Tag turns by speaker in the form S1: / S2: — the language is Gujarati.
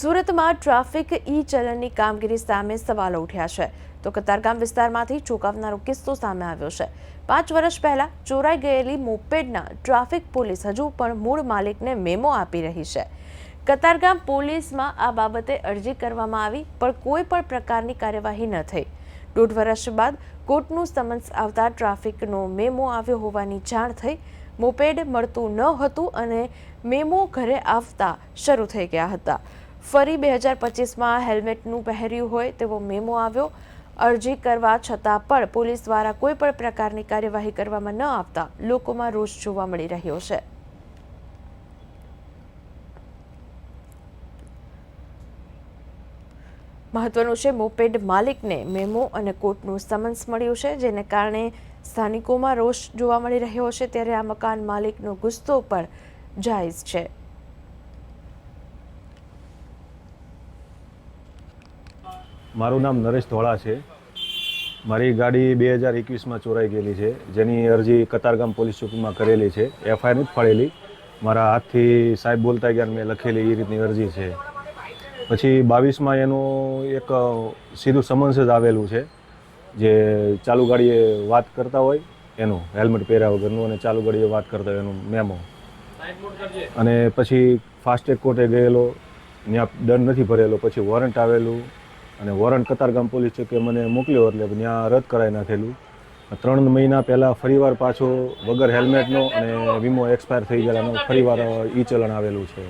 S1: સુરતમાં ટ્રાફિક ઈ ચલણની કામગીરી સામે સવાલો ઉઠ્યા છે. તો કતારગામ વિસ્તારમાંથી ચોંકાવનારો કિસ્સો સામે આવ્યો છે. પાંચ વર્ષ પહેલા ચોરાઈ ગયેલી મોપેડના ટ્રાફિક પોલીસ હજુ પણ મૂળ માલિકને મેમો આપી રહી છે. કતારગામ પોલીસમાં આ બાબતે અરજી કરવામાં આવી, પણ કોઈ પણ પ્રકારની કાર્યવાહી ન થઈ. દોઢ વર્ષ બાદ કોર્ટનું સમન્સ આવતા ટ્રાફિકનો મેમો આવ્યો હોવાની જાણ થઈ. મોપેડ મળતું ન હતું અને મેમો ઘરે આવતા શરૂ થઈ ગયા હતા. ફરી બે હજાર પચીસમાં હેલ્મેટનું પહેર્યું હોય તેવો મેમો આવ્યો. અરજી કરવા છતાં પણ પોલીસ દ્વારા કોઈ પણ પ્રકારની કાર્યવાહી કરવામાં ન આવતા લોકોમાં રોષ જોવા મળી રહ્યો છે. મહત્વનું છે મોપેડ માલિકને મેમો અને કોર્ટનું સમન્સ મળ્યું છે, જેને કારણે સ્થાનિકોમાં રોષ જોવા મળી રહ્યો છે, ત્યારે આ મકાન માલિકનો ગુસ્સો પણ જાયઝ છે.
S2: મારું નામ નરેશ ધોળા છે. મારી ગાડી બે હજાર એકવીસમાં ચોરાઈ ગયેલી છે. જેની અરજી કતારગામ પોલીસ ચોકીમાં કરેલી છે. એફઆઈઆર નથી ફાળેલી. મારા હાથથી સાહેબ બોલતા ગયા મેં લખેલી એ રીતની અરજી છે. પછી બાવીસમાં એનું એક સીધું સમન્સ જ આવેલું છે. જે ચાલુ ગાડીએ વાત કરતા હોય, એનું હેલ્મેટ પહેર્યા વગરનું અને ચાલુ ગાડીએ વાત કરતા હોય એનું મેમો. અને પછી ફાસ્ટેગ કોર્ટે ગયેલો ત્યાં દંડ નથી ભરેલો, પછી વોરંટ આવેલું અને વોરંટ કતારગામ પોલીસ ચોકે મને મોકલ્યો એટલે ત્યાં રદ કરાવી નાખેલું. ત્રણ મહિના પહેલાં ફરીવાર પાછો વગર હેલ્મેટનો અને વીમો એક્સપાયર થઈ ગયેલાનો ફરીવાર ઈ ચલણ આવેલું છે.